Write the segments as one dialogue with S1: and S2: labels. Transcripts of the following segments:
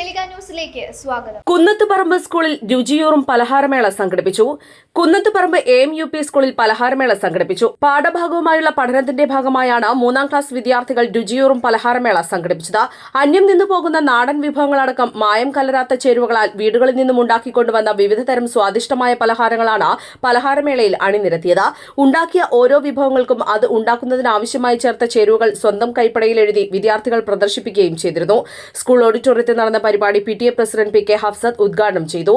S1: Prahelika ന്യൂസിലേക്ക് സ്വാഗതം.
S2: കുന്നത്തുപറമ്പ് സ്കൂളിൽ രുചിയൂറും പലഹാരമേള സംഘടിപ്പിച്ചു. കുന്നത്തുപറമ്പ് എം യു പി സ്കൂളിൽ പലഹാരമേള സംഘടിപ്പിച്ചു. പാഠഭാഗവുമായുള്ള പഠനത്തിന്റെ ഭാഗമായാണ് മൂന്നാം ക്ലാസ് വിദ്യാർത്ഥികൾ രുചിയൂറും പലഹാരമേള സംഘടിപ്പിച്ചത്. അന്യം നിന്നു പോകുന്ന നാടൻ വിഭവങ്ങളടക്കം മായം കലരാത്ത ചേരുവകളാൽ വീടുകളിൽ നിന്നും ഉണ്ടാക്കിക്കൊണ്ടുവന്ന വിവിധ തരം സ്വാദിഷ്ടമായ പലഹാരങ്ങളാണ് പലഹാരമേളയിൽ അണിനിരത്തിയത്. ഉണ്ടാക്കിയ ഓരോ വിഭവങ്ങൾക്കും അത് ഉണ്ടാക്കുന്നതിനാവശ്യമായി ചേർത്ത ചേരുവകൾ സ്വന്തം കൈപ്പടയിൽ എഴുതി വിദ്യാർത്ഥികൾ പ്രദർശിപ്പിക്കുകയും ചെയ്തിരുന്നു. സ്കൂൾ ഓഡിറ്റോറിയത്തിൽ നടന്ന പരിപാടി P T A president P K Hafsath ഉദ്ഘാടനം ചെയ്തു.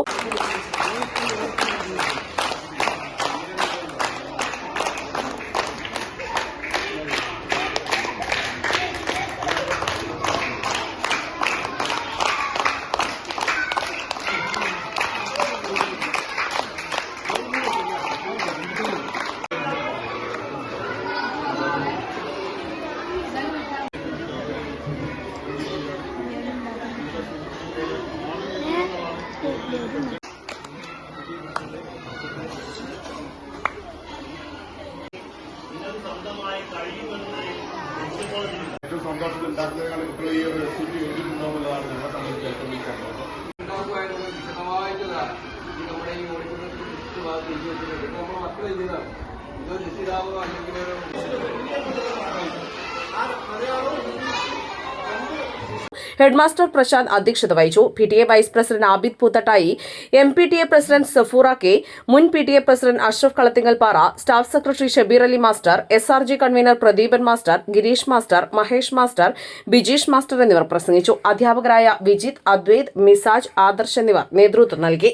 S3: ഏറ്റവും സന്തോഷത്തിൽ ഉണ്ടാക്കുന്നതിനാണ് ഇപ്പോൾ ഈ ഒരു റെസിപ്പി എഴുതിയിട്ടുണ്ടാവുന്നതാണ് ഞങ്ങളെ സംബന്ധിച്ച് ഏറ്റവും വലിയ സന്തോഷം
S4: ഈ നമ്മുടെ ഈ ഓഡിറ്റോറിയത്തിൽ ചുറ്റുഭാഗത്ത് നമ്മുടെ മക്കൾ എഴുതിയതാണ് ഇത് രക്ഷിതാവോ അല്ലെങ്കിൽ ഒരു
S2: ഹെഡ്മാസ്റ്റർ പ്രശാന്ത് അധ്യക്ഷത വഹിച്ചു. P T A vice president Abid Poothattayi M P T A president Safura K മുൻ P T A president Ashraf Kalathingalpara staff secretary Shabeer Ali master S R G convener Pradeepan master Gireesh master Mahesh master Bijeesh master എന്നിവർ പ്രസംഗിച്ചു. അധ്യാപകരായ വിജിത് അദ്വൈത് മിസാജ് ആദർശ് എന്നിവർ നേതൃത്വം നൽകി.